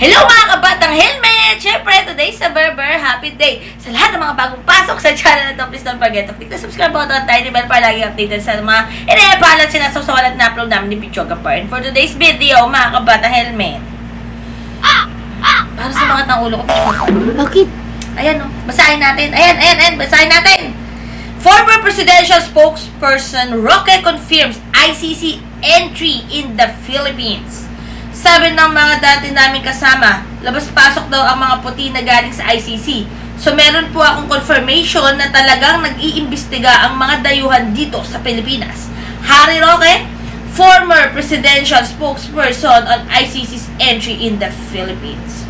Hello mga kabatang helmet! Siyempre, today sa Berber, happy day! Sa lahat ng mga bagong pasok sa channel na to, please don't forget to click the subscribe button at tiny bell para lagi updated sa mga inayapalan sinasawsawan at na-upload namin ni Pichoga And for today's video, mga kabatang helmet. Para sa mga tang ulo ko, Pichoga. Bakit? Ayan o, basahin natin. Ayan, ayan, ayan, basahin natin. Former presidential spokesperson Roque confirms ICC entry in the Philippines. Sabi ng mga dati namin kasama, labas-pasok daw ang mga puti na galing sa ICC. So meron po akong confirmation na talagang nag-iimbestiga ang mga dayuhan dito sa Pilipinas. Harry Roque, former presidential spokesperson on ICC's entry in the Philippines.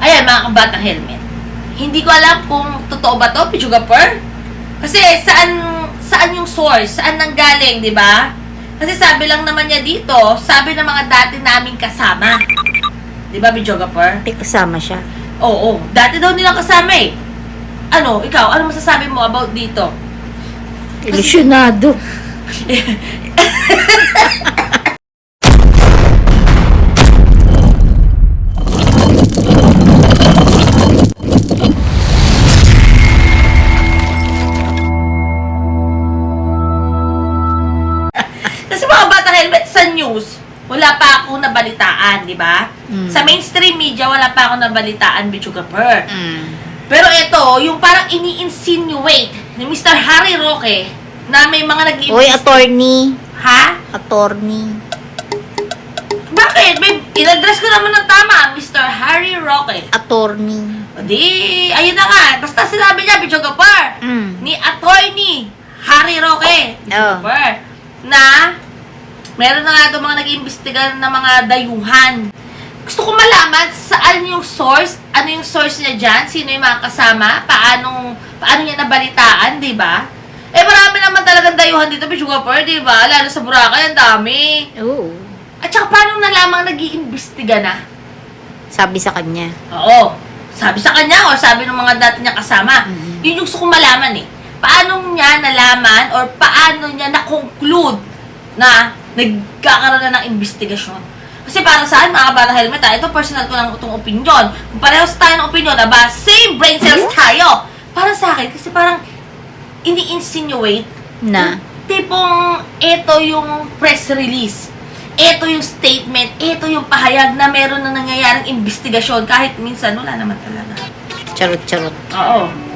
Ayan, mga kabatang helmet. Hindi ko alam kung totoo ba to, Pichugapur. Kasi saan saan yung source? Saan nanggaling, di ba? Kasi sabi lang naman niya dito, sabi ng mga dati naming kasama. Di ba, Pichugapur? May kasama siya. Oo, dati daw nilang kasama eh. Ano, ikaw, ano masasabi mo about dito? Ilusyonado. di ba? Mm. Sa mainstream media, wala pa akong nabalitaan, Pichugapur. Mm. Pero ito, yung parang ini-insinuate ni Mr. Harry Roque na may mga nag Uy, attorney. Ha? Attorney. Bakit? May, in-address ko naman ng tama, Mr. Harry Roque. Attorney. O di, ayun na nga. Basta sinabi niya, Pichogapar, Mm. ni attorney Harry Roque, Pichogapar, na meron na nga daw mga nag-iimbestiga ng mga dayuhan. Gusto ko malaman saan yung source, ano yung source niya dyan, sino yung mga kasama, paano, paano niya nabalitaan, di ba? Eh, marami naman talagang dayuhan dito, Pichugapar, di ba? Lalo sa Boracay, ang dami. Oo. At saka, paano na lamang nag-iimbestiga na? Sabi sa kanya. Oo. Sabi sa kanya o sabi ng mga dati niya kasama. Mhm. Yun yung gusto kong malaman eh. Paano niya nalaman or paano niya na-conclude na nagkakaroon na ng investigasyon? Kasi para saan, mga kabata helmet, ah, ito personal ko lang itong opinion. Kung parehas tayo ng opinion, aba, same brain cells tayo. Para sa akin, kasi parang ini-insinuate Na. tipong ito yung press release. Ito yung statement, ito yung pahayag na meron na nangyayaring investigasyon kahit minsan wala naman talaga. Charot-charot. Oo.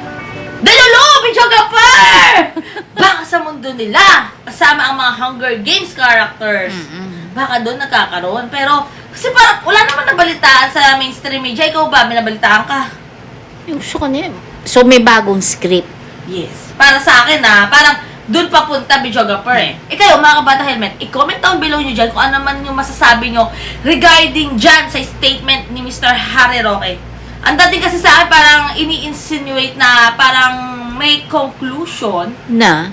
Dalolo! Videographer! Baka sa mundo nila, kasama ang mga Hunger Games characters. Mm-mm. Baka doon nagkakaroon. Pero, kasi parang wala naman nabalitaan sa mainstream media. Ikaw ba, binabalitaan ka? Yung gusto ko niya. So, may bagong script. Yes. Para sa akin na, parang doon papunta videographer eh. Eh kayo, mga kabata helmet, i-comment down below nyo dyan kung ano man yung masasabi nyo regarding dyan sa statement ni Mr. Harry Roque. Ang dating kasi sa akin, parang ini-insinuate na parang may conclusion Na.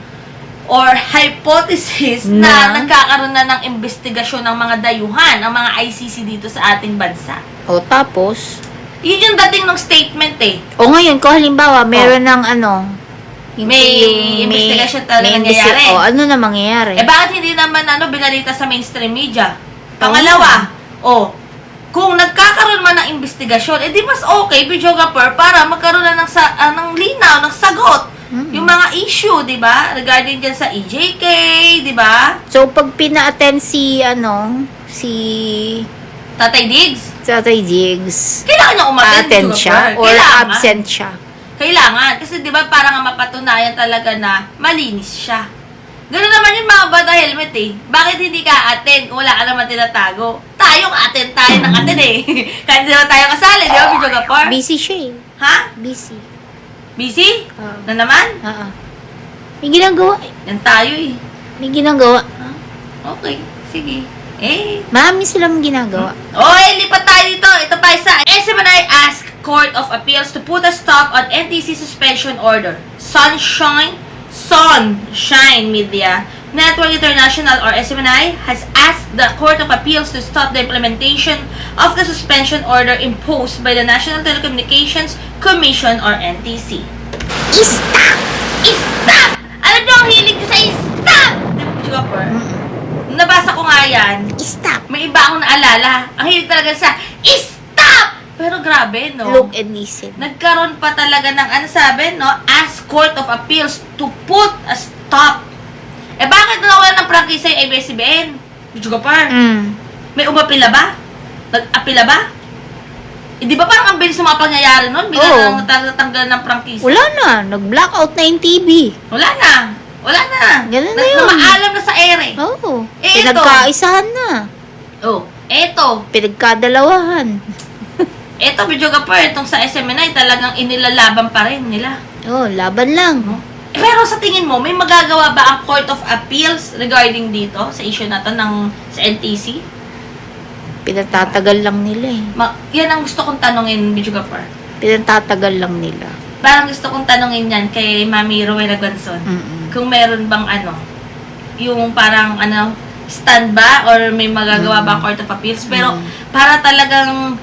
or hypothesis na, Na? nagkakaroon na ng investigasyon ng mga dayuhan, ng mga ICC dito sa ating bansa. O, tapos. Yun yung dating ng statement eh. O ngayon, kung halimbawa, meron ng ano. yung- May investigation talaga may investi- nangyayari. O, ano na mangyayari? Eh bakit hindi naman ano binalita sa mainstream media? Pangalawa, oh, kung nagkakaroon man ng investigasyon, eh di mas okay, videographer, para magkaroon na ng, sa, ah, ng linaw, ng sagot. Mm. Yung mga issue, di ba? Regarding dyan sa EJK, di ba? So, pag pina-attend si, ano, si Tatay Diggs, Tatay Jigs, kailangan niya umattend, attend siya or Kailangan. absent siya. Kailangan. Kasi di ba parang nga mapatunayan talaga na malinis siya. Ganun naman yung mga bata helmet eh. Bakit hindi ka attend kung wala ka naman tinatago? Tayong attend tayo ng attend eh. Kahit naman tayo kasali, di ba, videographer? Busy siya eh. Ha? Busy. Busy? Ah. Na naman? Oo. May ginagawa eh. Yan tayo eh. May ginagawa. Okay. Sige. Eh. Marami silang ginagawa. Oy, lipat tayo dito. Ito pa isa. SMNI ask Court of Appeals to put a stop on NTC suspension order. Sunshine, Sunshine Media Network International or SMNI has asked the Court of Appeals to stop the implementation of the suspension order imposed by the National Telecommunications Commission or NTC. Stop! Stop! Alam niyo ang hilig ko sa stop! Chopper? nabasa ko nga yan, Stop. may iba akong naalala. Ang hilig talaga sa, stop! Pero grabe, no? Look and listen. Nagkaroon pa talaga ng, ano sabi, no? Ask Court of Appeals to put a stop. Eh, bakit nawalan ng prangkisa yung ABS-CBN? Medyo par. Mm. May umapila ba? Nag-apila ba? Eh, di ba parang ang bilis ng mga pangyayari nun? Bila Oo. nang tatanggal ng prangkisa. Wala na. Nag-blackout na yung TV. Wala na. Wala na. Ganun na na, yun. maalam na sa ere. Oo. Eh, ito. Pinagkaisahan na. Oh, eto. Pinagkadalawahan. Eto, video ka pa, itong sa SMNI, talagang inilalaban pa rin nila. Oh, laban lang. Eh, Pero sa tingin mo, may magagawa ba ang Court of Appeals regarding dito, sa issue na to ng sa NTC? Pinatatagal lang nila eh. Ma- yan ang gusto kong tanongin, video ka pa. Pinatatagal lang nila. Parang gusto kong tanongin yan kay Mami Rowena. Mm-mm. Kung meron bang ano, yung parang ano, stand ba or may magagawa ba ang Court of Appeals? Pero Mm. para talagang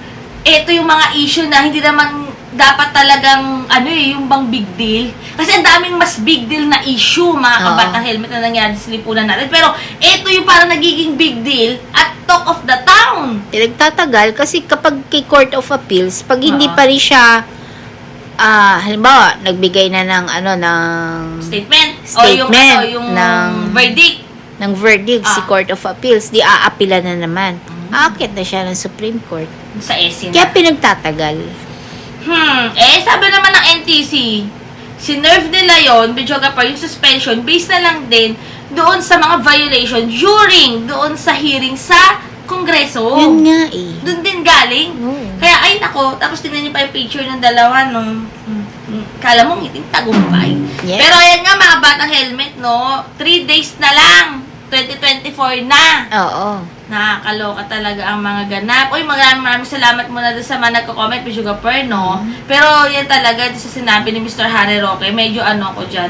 ito yung mga issue na hindi naman dapat talagang ano eh, yung bang big deal. Kasi ang daming mas big deal na issue mga Oo. kabatang helmet na nangyari sa lipunan natin. Pero ito yung parang nagiging big deal at talk of the town. Pinagtatagal kasi kapag kay Court of Appeals, pag hindi Oo. pa rin siya, ah, halimbawa, nagbigay na ng ano, ng, Statement. o yung, Statement ano, yung ng- verdict. ng verdict si Ah. Court of Appeals, di aapila na naman. Mm. Aakit na siya ng Supreme Court. Sa SC Kaya pinagtatagal. Hmm, eh, sabi naman ng NTC, sinerve nila yon videographer, yung suspension, based na lang din doon sa mga violation during doon sa hearing sa Kongreso. Yun nga eh. Doon din galing. Oo. Kaya, ay nako, tapos tingnan niyo pa yung picture ng dalawa nung, hmm, hmm, kala mo ngiting tagumpay. Yes. Pero ayan nga mga batang helmet, no? Three days na lang. 2024 na. Oo. Nakakaloka talaga ang mga ganap. Uy, maraming maraming salamat muna doon sa mga nagko-comment, Pichuga Per, no? Pero yan talaga, sa sinabi ni Mr. Harry Roque, medyo ano ko dyan.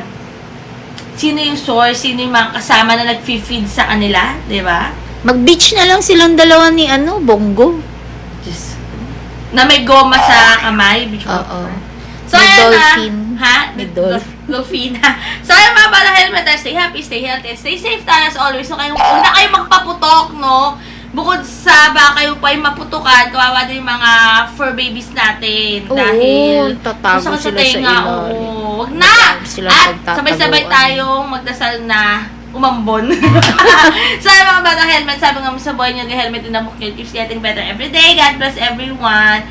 Sino yung source, sino yung mga kasama na nag-feed sa kanila, di ba? Mag-beach na lang silang dalawa ni ano, Bongo. Ko. Na may goma sa kamay, Pichuga Oo. Per. So, May ayan dolphin. na. Ha? May dolphin. Dolphin. so, ayan mga bala helmet. tayo. Stay happy, stay healthy, and stay safe tayo as always. So, kayo, huwag na kayo magpaputok, no? Bukod sa baka kayo pa yung maputukan, kawawa din yung mga fur babies natin. Oo, dahil, tatago masakit sila sa tenga, ilalim. Oo, wag na! Tatago sila At pagtataguan. sabay-sabay tayong magdasal na umambon. so, ayan mga bata helmet, sabi nga mo sa buhay nyo, helmet in the book keeps getting better every day. God bless everyone.